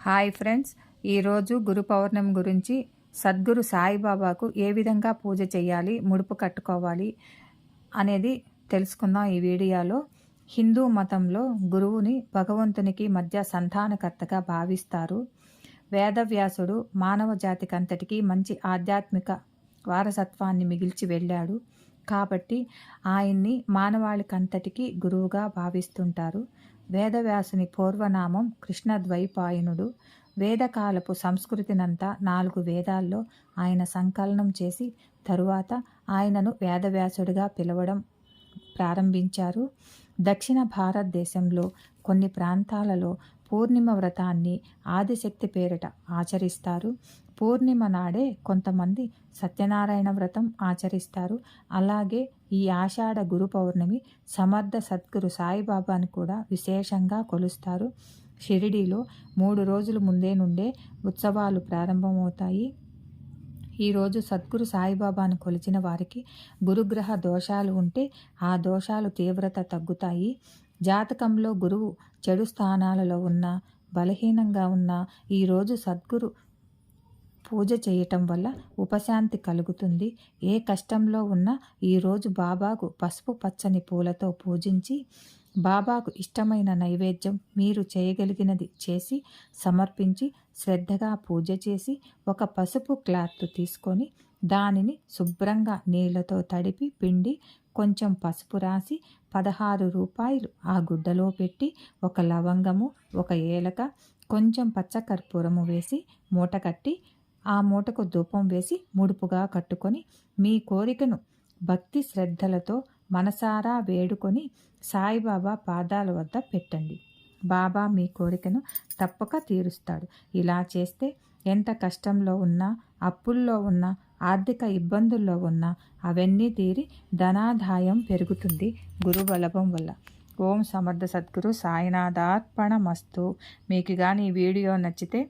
Hi friends ఈరోజు గురు పౌర్ణమి గురించి సద్గురు సాయిబాబాకు ఏ విధంగా పూజ చేయాలి ముడుపు కట్టుకోవాలి అనేది తెలుసుకుందాం ఈ వీడియోలో. హిందూ మతంలో గురువుని భగవంతునికి మధ్య సంతానకర్తగా భావిస్తారు. వేదవ్యాసుడు మానవ జాతికి అంతటికీ మంచి ఆధ్యాత్మిక వారసత్వాన్ని మిగిల్చి వెళ్ళాడు. కాబట్టి ఆయన్ని మానవాళికంతటికీ గురువుగా భావిస్తుంటారు. వేదవ్యాసుని పూర్వనామం కృష్ణద్వైపాయనుడు. వేదకాలపు సంస్కృతినంతా నాలుగు వేదాల్లో ఆయన సంకలనం చేసి తరువాత ఆయనను వేదవ్యాసుడిగా పిలవడం ప్రారంభించారు. దక్షిణ భారతదేశంలో కొన్ని ప్రాంతాలలో పూర్ణిమ వ్రతాన్ని ఆదిశక్తి పేరిట ఆచరిస్తారు. పూర్ణిమ నాడే కొంతమంది సత్యనారాయణ వ్రతం ఆచరిస్తారు. అలాగే ఈ ఆషాఢ గురు పౌర్ణమి సమర్థ సద్గురు సాయిబాబాను కూడా విశేషంగా కొలుస్తారు. షిరిడీలో మూడు రోజుల ముందే నుండే ఉత్సవాలు ప్రారంభమవుతాయి. ఈరోజు సద్గురు సాయిబాబాను కొలిచిన వారికి గురుగ్రహ దోషాలు ఉంటే ఆ దోషాలు తీవ్రత తగ్గుతాయి. జాతకంలో గురువు చెడు స్థానాలలో ఉన్న బలహీనంగా ఉన్న ఈరోజు సద్గురు పూజ చేయటం వల్ల ఉపశాంతి కలుగుతుంది. ఏ కష్టంలో ఉన్నా ఈరోజు బాబాకు పసుపు పచ్చని పూలతో పూజించి బాబాకు ఇష్టమైన నైవేద్యం మీరు చేయగలిగినది చేసి సమర్పించి శ్రద్ధగా పూజ చేసి ఒక పసుపు క్లాత్ తీసుకొని దానిని శుభ్రంగా నీళ్ళతో తడిపి పిండి కొంచెం పసుపు రాసి పదహారు రూపాయలు ఆ గుడ్డలో పెట్టి ఒక లవంగము ఒక ఏలక కొంచెం పచ్చకర్పూరము వేసి మూట కట్టి ఆ మూటకు ధూపం వేసి ముడుపుగా కట్టుకొని మీ కోరికను భక్తి శ్రద్ధలతో మనసారా వేడుకొని సాయిబాబా పాదాల వద్ద పెట్టండి. బాబా మీ కోరికను తప్పక తీరుస్తాడు. ఇలా చేస్తే ఎంత కష్టంలో ఉన్నా అప్పుల్లో ఉన్నా ఆర్థిక ఇబ్బందుల్లో ఉన్న అవన్నీ తీరి ధనాదాయం పెరుగుతుంది గురుబలభం వల్ల. ఓం సమర్థ సద్గురు సాయినాథార్పణమస్తు. మీకు కానీ ఈ వీడియో నచ్చితే